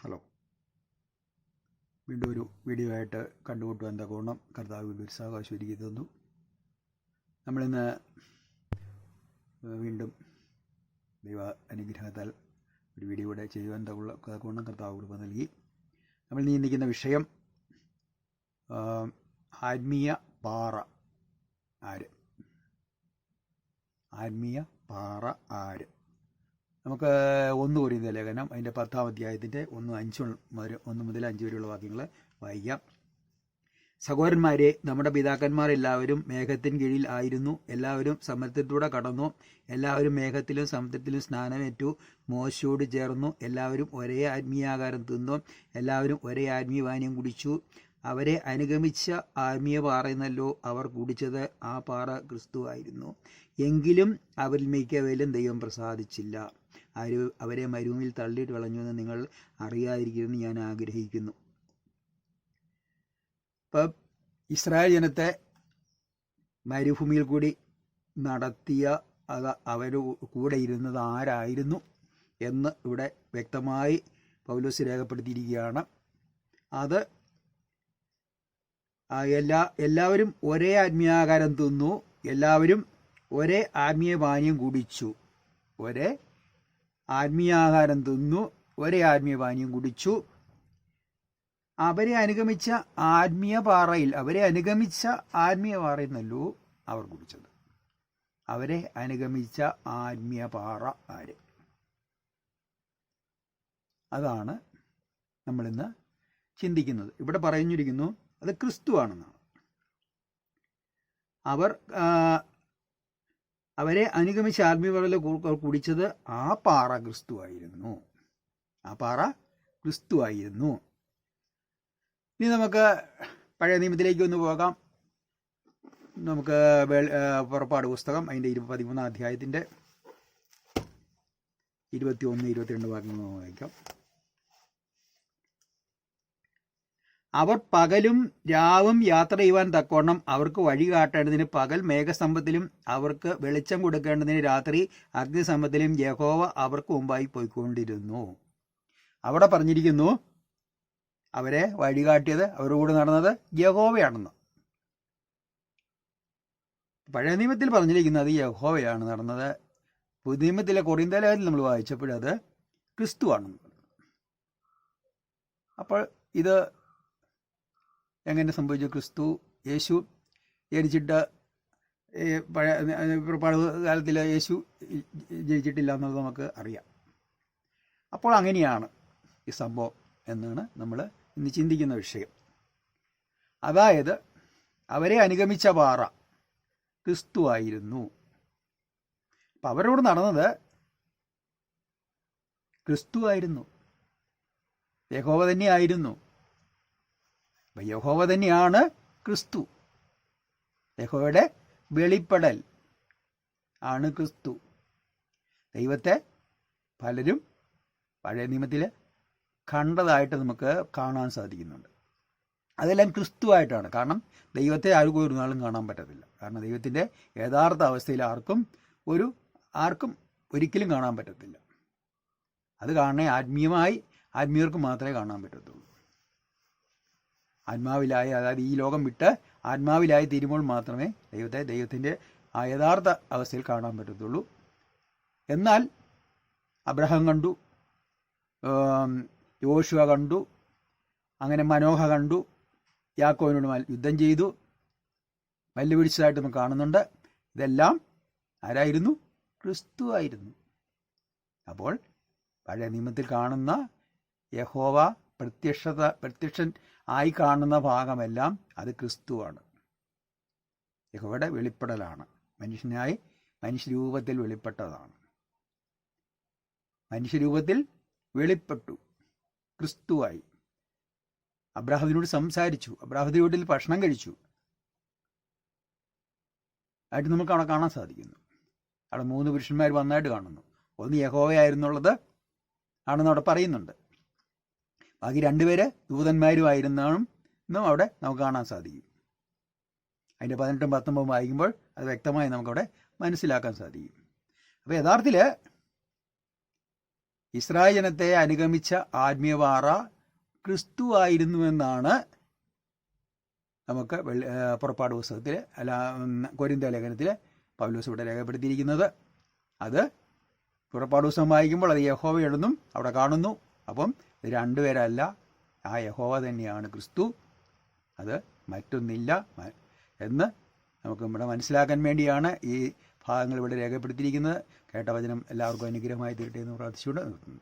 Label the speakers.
Speaker 1: Hello. വീണ്ടും ഒരു video ആയിട്ട് കണ്ടുമുട്ടുവാൻ കോണം കർത്താവ് സാവകാശം ഒരുക്കി തന്നു. നമ്മളിന്ന് വീണ്ടും ദൈവ അനുഗ്രഹത്താൽ ഒരു വീഡിയോ കൂടെ ചെയ്യുവാൻ തക്കുള്ള തക്കോണം കർത്താവ് കൃപ നൽകി. നമ്മൾ നീന്തിക്കുന്ന വിഷയം ആത്മീയ പാറ ആര്? ആത്മീയ പാറ ആര്? നമുക്ക് ഒന്ന് കുറിയുന്ന ലേഖനം അതിന്റെ പത്താം അധ്യായത്തിന്റെ ഒന്ന് അഞ്ച് മുതൽ ഒന്ന് മുതൽ അഞ്ച് വരെയുള്ള വാക്യങ്ങൾ വായിക്കാം. സഹോദരന്മാരെ നമ്മുടെ പിതാക്കന്മാർ എല്ലാവരും മേഘത്തിൻ കീഴിൽ ആയിരുന്നു. എല്ലാവരും സമുദ്രത്തിലൂടെ കടന്നു. എല്ലാവരും മേഘത്തിലും സമുദ്രത്തിലും സ്നാനമേറ്റു. മോശയോട് ചേർന്നു. എല്ലാവരും ഒരേ ആത്മീയാകാരം തിന്നു. എല്ലാവരും ഒരേ ആത്മീയപാനീയം കുടിച്ചു. അവരെ അനുഗമിച്ച ആത്മീയ പാറയെന്നല്ലോ അവർ കുടിച്ചത്. ആ പാറ ക്രിസ്തു ആയിരുന്നു. എങ്കിലും അവരിൽ മിക്കവരിലും ദൈവം പ്രസാദിച്ചില്ല. ആര് അവരെ മരുവിൽ തള്ളിയിട്ട് വളഞ്ഞുവെന്ന് നിങ്ങൾ അറിയാതിരിക്കുമെന്ന് ഞാൻ ആഗ്രഹിക്കുന്നു. ഇപ്പം ഇസ്രായേൽ ജനത്തെ മരുഭൂമിയിൽ കൂടി നടത്തിയ അത് അവർ കൂടെ ഇരുന്നത് ആരായിരുന്നു എന്ന് ഇവിടെ വ്യക്തമായി പൗലോസ് രേഖപ്പെടുത്തിയിരിക്കുകയാണ്. അത് എല്ലാ എല്ലാവരും ഒരേ ആത്മീയാകാരം തിന്നു എല്ലാവരും ഒരേ ആത്മീയ പാനീയം കുടിച്ചു ഒരേ ആത്മീയാഹാരം തിന്നു ഒരേ ആത്മീയ പാനീയം കുടിച്ചു. അവരെ അനുഗമിച്ച ആത്മീയ പാറയിൽ അവരെ അനുഗമിച്ച ആത്മീയ പാറയിൽ നിന്നല്ലോ അവർ കുടിച്ചത്. അവരെ അനുഗമിച്ച ആത്മീയ പാറ ആര്? അതാണ് നമ്മളിന്ന് ചിന്തിക്കുന്നത്. ഇവിടെ പറഞ്ഞിരിക്കുന്നു അത് ക്രിസ്തു ആണെന്നാണ്. അവർ അവരെ അനുഗമിച്ച് ആത്മീയവറിൽ കുടിച്ചത് ആ പാറ ക്രിസ്തുവായിരുന്നു. ആ പാറ ക്രിസ്തുവായിരുന്നു. ഇനി നമുക്ക് പഴയ നിയമത്തിലേക്ക് ഒന്ന് പോകാം. നമുക്ക് പുറപ്പാട് പുസ്തകം അതിന്റെ ഇരു പതിമൂന്നാം അധ്യായത്തിന്റെ ഇരുപത്തി ഒന്ന് ഇരുപത്തിരണ്ട് നമുക്ക് വായിക്കാം. അവർ പകലും രാവും യാത്ര ചെയ്യുവാൻ തക്കവണ്ണം അവർക്ക് വഴി കാട്ടേണ്ടതിന് പകൽ മേഘസ്തംഭത്തിലും അവർക്ക് വെളിച്ചം കൊടുക്കേണ്ടതിന് രാത്രി അഗ്നിസ്തംഭത്തിലും യഹോവ അവർക്ക് മുമ്പായി പോയിക്കൊണ്ടിരുന്നു. അവിടെ പറഞ്ഞിരിക്കുന്നു അവരെ വഴികാട്ടിയത് അവരുടെ കൂടെ നടന്നത് യഹോവയാണെന്ന്. പഴയ നിയമത്തിൽ പറഞ്ഞിരിക്കുന്നത് യഹോവയാണ് നടന്നത്. പുതിയ നിയമത്തിലെ കൊറിന്തലേഖനിൽ നമ്മൾ വായിച്ചപ്പോഴത് ക്രിസ്തുവാണെന്ന് അപ്പോൾ ഇത് എങ്ങനെ സംഭവിച്ചു? ക്രിസ്തു യേശു ജനിച്ചിട്ട് പഴയ പുറപ്പാട് കാലത്തിൽ യേശു ജനിച്ചിട്ടില്ല എന്നുള്ളത് നമുക്ക് അറിയാം. അപ്പോൾ അങ്ങനെയാണ് ഈ സംഭവം എന്നാണ് നമ്മൾ ഇന്ന് ചിന്തിക്കുന്ന വിഷയം. അതായത് അവരെ അനുഗമിച്ച പാറ ക്രിസ്തു ആയിരുന്നു. അപ്പം അവരോട് നടന്നത് ക്രിസ്തു ആയിരുന്നു. യഹോവ തന്നെയായിരുന്നു അപ്പം യഹോവ തന്നെയാണ് ക്രിസ്തു. യഹോവയുടെ വെളിപ്പെടൽ ആണ് ക്രിസ്തു. ദൈവത്തെ പലരും പഴയ നിയമത്തിൽ കണ്ടതായിട്ട് നമുക്ക് കാണാൻ സാധിക്കുന്നുണ്ട്. അതെല്ലാം ക്രിസ്തുവായിട്ടാണ്. കാരണം ദൈവത്തെ ആർക്കും ഒരു നാളും കാണാൻ പറ്റത്തില്ല. കാരണം ദൈവത്തിന്റെ യഥാർത്ഥ അവസ്ഥയിൽ ആർക്കും ഒരു ആർക്കും ഒരിക്കലും കാണാൻ പറ്റത്തില്ല. അത് കാണണേ ആത്മീയമായി ആത്മീയർക്ക് മാത്രമേ കാണാൻ പറ്റത്തുള്ളൂ. ആത്മാവിലായി അതായത് ഈ ലോകം വിട്ട് ആത്മാവിലായി തീരുമ്പോൾ മാത്രമേ ദൈവത്തെ ദൈവത്തിന്റെ ആ യഥാർത്ഥ അവസ്ഥയിൽ കാണാൻ പറ്റത്തുള്ളൂ. എന്നാൽ അബ്രഹാം കണ്ടു യോശുവ കണ്ടു അങ്ങനെ മനോഹ കണ്ടു യാക്കോവിനോട് യുദ്ധം ചെയ്തു. വെല്ലുവിളിച്ചതായിട്ട് നമ്മൾ കാണുന്നുണ്ട്. ഇതെല്ലാം ആരായിരുന്നു? ക്രിസ്തു ആയിരുന്നു. അപ്പോൾ പഴയ നിയമത്തിൽ കാണുന്ന യഹോവ പ്രത്യക്ഷത പ്രത്യക്ഷൻ ആയി കാണുന്ന ഭാഗമെല്ലാം അത് ക്രിസ്തുവാണ്. യഹോയുടെ വെളിപ്പെടലാണ്. മനുഷ്യനായി മനുഷ്യരൂപത്തിൽ വെളിപ്പെട്ടതാണ്. മനുഷ്യരൂപത്തിൽ വെളിപ്പെട്ടു. ക്രിസ്തുവായി. അബ്രാഹത്തിനോട് സംസാരിച്ചു. അബ്രാഹത്തിന്റെ വീട്ടിൽ ഭക്ഷണം കഴിച്ചു. ആയിട്ട് നമുക്ക് അവിടെ കാണാൻ സാധിക്കുന്നു. അവിടെ മൂന്ന് പുരുഷന്മാർ വന്നായിട്ട് കാണുന്നു. ഒന്ന് യഹോവയായിരുന്നുള്ളത് ആണെന്ന് അവിടെ പറയുന്നുണ്ട്. ബാക്കി രണ്ടുപേര് ദൂതന്മാരുമായിരുന്നാലും എന്നും അവിടെ നമുക്ക് കാണാൻ സാധിക്കും. അതിന്റെ പതിനെട്ടും പത്തൊമ്പതും വായിക്കുമ്പോൾ അത് വ്യക്തമായി നമുക്കവിടെ മനസ്സിലാക്കാൻ സാധിക്കും. അപ്പോൾ യഥാർത്ഥത്തിൽ ഇസ്രായേൽ ജനത്തെ അനുഗമിച്ച ആത്മീയവാറ ക്രിസ്തു വെള്ളി നമുക്ക് പുറപ്പാട് പുസ്തകത്തിൽ അല്ല കൊരിന്ത ലേഖനത്തിൽ പൗലോസ് ഇവിടെ രേഖപ്പെടുത്തിയിരിക്കുന്നത്. അത് പുറപ്പാട് പുസ്തകം വായിക്കുമ്പോൾ അത് യഹോവയാണെന്നും അവിടെ കാണുന്നു. അപ്പം ഇത് രണ്ടുപേരല്ല. ആ യഹോവ തന്നെയാണ് ക്രിസ്തു. അത് മറ്റൊന്നില്ല. എന്ന് നമുക്ക് നമ്മുടെ മനസ്സിലാക്കാൻ വേണ്ടിയാണ് ഈ ഭാഗങ്ങൾ ഇവിടെ രേഖപ്പെടുത്തിയിരിക്കുന്നത്. കേട്ട വചനം എല്ലാവർക്കും അനുഗ്രഹമായി തീരട്ടെ എന്ന് പ്രാർത്ഥിച്ചുകൊണ്ട് നിർത്തുന്നു.